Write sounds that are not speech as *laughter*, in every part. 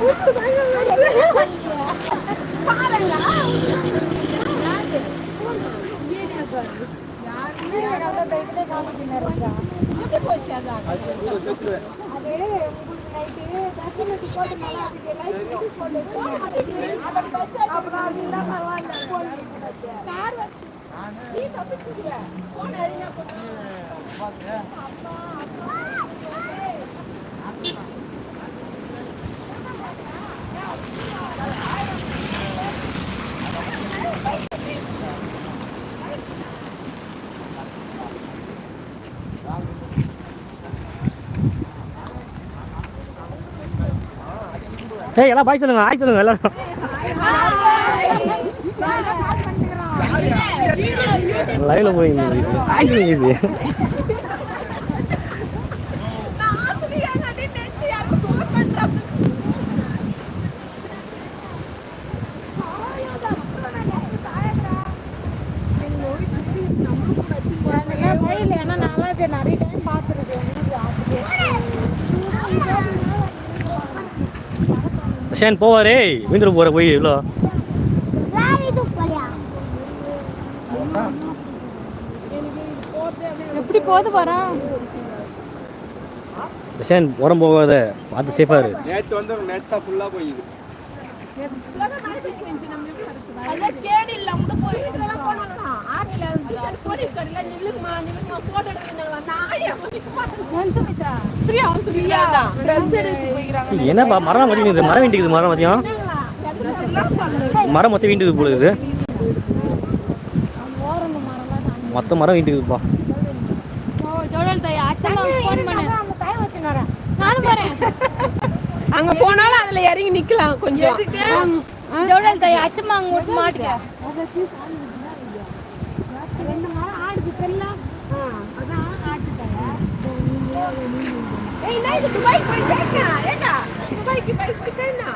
*laughs* நீ தப்பிச்சுக்கிற போன அம்மா அம்மா. ஏய் எல்லாம் பாய் சொல்லுங்க ஆய் சொல்லுங்க எல்லாரும். லைவ்ல போய் ஆய் சொல்லுங்க இது. ஷேன் போவாரே வீந்துட்டு போற போய் இவ்வளோ எப்படி போது போறான் ஷேன் உரம் போகாத பார்த்து சேஃபா இரு. நேற்று வந்து நேற்றா ஃபுல்லாக என்னப்பா மரம் வீண்டுது மரம் வீண்டுக்குது மரம் மத்தியம் மரம் மொத்தம் வீண்டுக்குது போல இது மொத்த மரம் போறேன் அங்க போனாலும் அதுல இறங்கி நிக்கலாம் கொஞ்சம். ஜோடல் தாய் அச்சம்மா அங்க விட்டு மாட்டுக்க ஏய் நான் இது துபாய் போய் சேர்க்கேன் ஏண்டா? துபாய்க்கு போய் போய் சேர்னா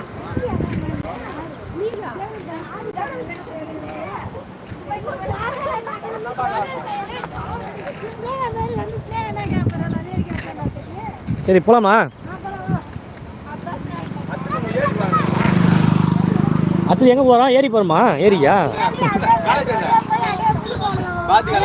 சரி போலாமா அடுத்து எங்கே போகிறோம் ஏரி போகிறோமா ஏரியா பாத்து